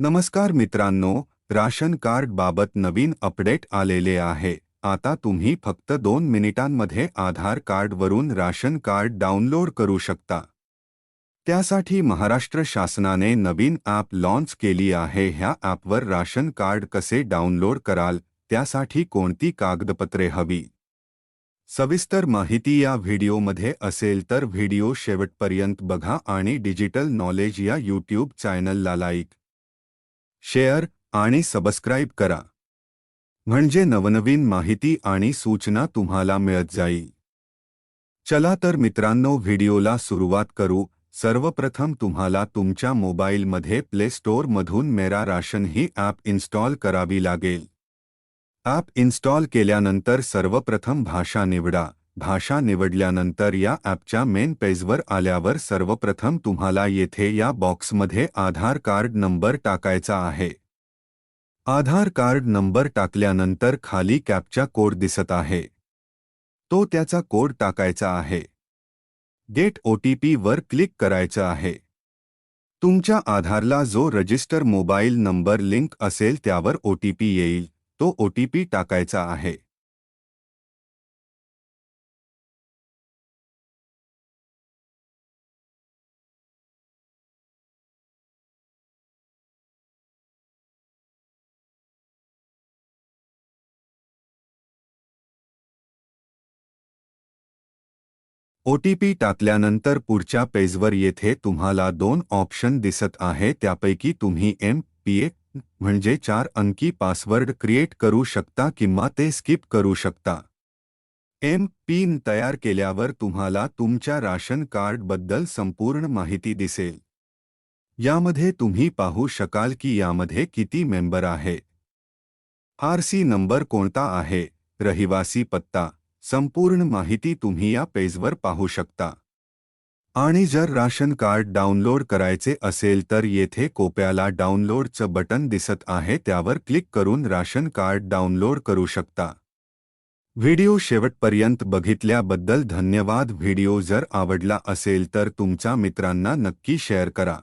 नमस्कार मित्रांनो, ration card बाबत नवीन अपडेट आलेले आहे. आता तुम्ही फक्त दोन मिनिटांमध्ये आधार कार्डवरून राशन कार्ड डाउनलोड करू शकता. त्यासाठी महाराष्ट्र शासनाने नवीन ॲप लॉन्च केली आहे. ह्या ॲपवर राशन कार्ड कसे डाउनलोड कराल, त्यासाठी कोणती कागदपत्रे हवी? सविस्तर माहिती या व्हिडिओमध्ये असेल तर व्हिडिओ शेवटपर्यंत बघा आणि डिजिटल नॉलेज या यूट्यूब चॅनलला लाईक शेअर आणि सबस्क्राईब करा. म्हणजे नवनवीन माहिती आणि सूचना तुम्हाला मिळत जाईल. चला तर मित्रांनो व्हिडिओला सुरुवात करू. सर्वप्रथम तुम्हाला तुमच्या मोबाईलमध्ये प्ले स्टोअरमधून मेरा राशन ही ॲप इन्स्टॉल करावी लागेल. ॲप इन्स्टॉल केल्यानंतर सर्वप्रथम भाषा निवडा. भाषा निवडल्यानंतर या ॲपच्या मेन पेजवर आल्यावर सर्वप्रथम तुम्हाला येथे या बॉक्समध्ये आधार कार्ड नंबर टाकायचा आहे. आधार कार्ड नंबर टाकल्यानंतर खाली कॅपचा कोड दिसत आहे. तो त्याचा कोड टाकायचा आहे. गेट ओ टी वर क्लिक करायचं आहे. तुमच्या आधारला जो रजिस्टर मोबाईल नंबर लिंक असेल त्यावर ओ टी पी येईल तो ओ टी पी टाकायचा आहे. ओ टी पी टाकल्यानंतर पुढच्या पेजवर येथे तुम्हाला दोन ऑप्शन दिसत आहे. त्यापैकी तुम्ही एम पी ए म्हणजे चार अंकी पासवर्ड क्रिएट करू शकता किंवा ते स्किप करू शकता. एम पिन तयार केल्यावर तुम्हाला तुमच्या राशन कार्डबद्दल संपूर्ण माहिती दिसेल. यामध्ये तुम्ही पाहू शकाल की यामध्ये किती मेंबर आहे. आर सी नंबर कोणता आहे? रहिवासी पत्ता संपूर्ण माहिती तुम्ही या पेजवर पाहू शकता. आणि जर राशन कार्ड डाउनलोड करायचे असेल तर येथे कोप्याला डाउनलोडचं बटन दिसत आहे त्यावर क्लिक करून राशन कार्ड डाउनलोड करू शकता. व्हिडिओ शेवटपर्यंत बघितल्याबद्दल धन्यवाद. व्हिडिओ जर आवडला असेल तर तुमच्या मित्रांना नक्की शेअर करा.